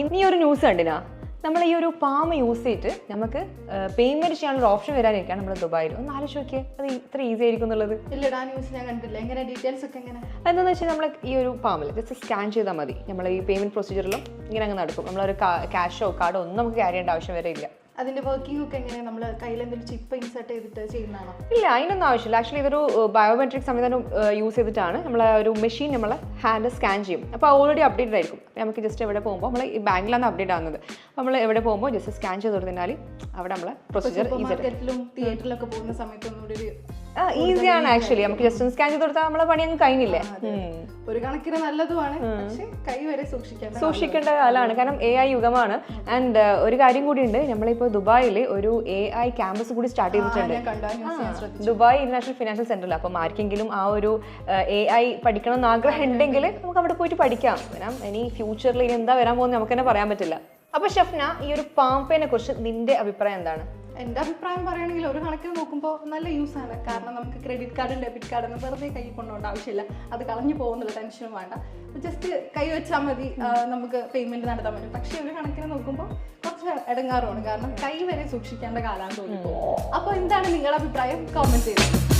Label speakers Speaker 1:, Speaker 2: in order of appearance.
Speaker 1: ഇനി ഒരു ന്യൂസ് കണ്ടിനാ. നമ്മൾ ഈ ഒരു പാമ യൂസ് ചെയ്തിട്ട് നമുക്ക് പേയ്മെന്റ് ചെയ്യാനുള്ള ഓപ്ഷൻ വരാനിരിക്കുകയാണ് നമ്മൾ ദുബായിൽ. ഒന്ന് ആലോചിച്ച് നോക്കിയേ അത് ഇത്ര ഈസി ആയിരിക്കും എന്നുള്ളത്.
Speaker 2: ഇല്ലടാ ന്യൂസ് ഞാൻ കണ്ടില്ല എങ്ങനെ? ഡീറ്റെയിൽസ് ഒക്കെ എങ്ങനെ?
Speaker 1: എന്താണെന്ന് വെച്ചാൽ നമ്മൾ ഈ ഒരു പാമിൽ ജസ്റ്റ് സ്കാൻ ചെയ്താൽ മതി. നമ്മൾ ഈ പേയ്മെന്റ് പ്രൊസീജിയറിലും ഇങ്ങനെ അങ്ങ് നടക്കും. നമ്മളൊരു ക്യാഷോ കാർഡോ ഒന്നും നമുക്ക് ക്യാരി ചെയ്യേണ്ട ആവശ്യം വരെ ഇല്ല.
Speaker 2: അതിന്റെ വർക്കിംഗ് ഒക്കെ എങ്ങനെ നമ്മൾ കയ്യിൽ എന്തെങ്കിലും ചിപ്പ് ഇൻസെർട്ട് ചെയ്തിട്ട് ചെയ്യുന്നതാണോ?
Speaker 1: ഇല്ല അതിനൊന്നും ആവശ്യമില്ല. ആക്ച്വലി ഇതൊരു ബയോമെട്രിക് സംവിധാനം യൂസ് ചെയ്തിട്ടാണ്. നമ്മൾ ഒരു മെഷീൻ നമ്മൾ ഹാൻഡ് സ്കാൻ ചെയ്യും. അപ്പോൾ ഓൾറെഡി അപ്ഡേറ്റഡ് ആയിരിക്കും. അപ്പോൾ നമുക്ക് ജസ്റ്റ് എവിടെ പോകുമ്പോൾ നമ്മൾ ഈ ബാങ്കിലാണ് അപ്ഡേറ്റ് ആകുന്നത് നമ്മൾ എവിടെ പോകുമ്പോൾ ജസ്റ്റ് സ്കാൻ ചെയ്ത് കൊടുത്തിരുന്നാൽ അവിടെ നമ്മളെ പ്രൊസീജിയർ
Speaker 2: മാർക്കറ്റിലും തിയേറ്ററിലൊക്കെ പോകുന്ന സമയത്ത് ഒന്നുകൂടി ഒരു
Speaker 1: ഈസിയാണ് ആക്ച്വലി നമുക്ക് ജസ്റ്റ് ഒന്ന് സ്കാൻ ചെയ്ത് കൊടുത്താൽ നമ്മളെ പണി അങ്ങ് കഴിഞ്ഞില്ലേ
Speaker 2: ഒരു കണക്കിന് നല്ലതുമാണ്. പക്ഷേ കൈ വരെ സൂക്ഷിക്കേണ്ട
Speaker 1: സൂക്ഷിക്കേണ്ട കാലമാണ് കാരണം എ ഐ യുഗമാണ്. ആൻഡ് ഒരു കാര്യം കൂടി ഉണ്ട് നമ്മളിപ്പോൾ ദുബായിൽ ഒരു എ ഐ ക്യാമ്പസ് കൂടി സ്റ്റാർട്ട് ചെയ്തിട്ടുണ്ട്. ദുബായ് ഇന്റർനാഷണൽ ഫിനാൻഷ്യൽ സെന്ററിൽ അപ്പം ആർക്കെങ്കിലും ആ ഒരു എ ഐ പഠിക്കണം എന്ന് ആഗ്രഹം ഉണ്ടെങ്കിൽ നമുക്ക് അവിടെ പോയിട്ട് പഠിക്കാം. കാരണം ഇനി ഫ്യൂച്ചറിൽ ഇനി എന്താ വരാൻ പോകുന്നത് നമുക്ക് തന്നെ പറയാൻ പറ്റില്ല. അപ്പൊ ഷഫ്ന ഈ ഒരു പാമ്പേനെ കുറിച്ച് നിന്റെ അഭിപ്രായം എന്താണ്?
Speaker 2: എന്റെ അഭിപ്രായം പറയുകയാണെങ്കിൽ ഒരു കണക്കിന് നോക്കുമ്പോൾ നല്ല യൂസ് ആണ്. കാരണം നമുക്ക് ക്രെഡിറ്റ് കാർഡും ഡെബിറ്റ് കാർഡും വെറുതെ കൈ കൊണ്ടുപോകേണ്ട ആവശ്യമില്ല. അത് കളഞ്ഞു പോകുന്നില്ല ടെൻഷനും വേണ്ട. ജസ്റ്റ് കൈ വെച്ചാൽ മതി നമുക്ക് പേയ്മെന്റ് നടത്താൻ പറ്റും. പക്ഷെ ഒരു കണക്കിന് നോക്കുമ്പോൾ കുറച്ച് ഇടങ്ങാറുമാണ് കാരണം കൈ വരെ സൂക്ഷിക്കേണ്ട കാലം തോന്നുന്നത് അപ്പോൾ എന്താണ് നിങ്ങളുടെ അഭിപ്രായം? കോമെന്റ് ചെയ്യുന്നത്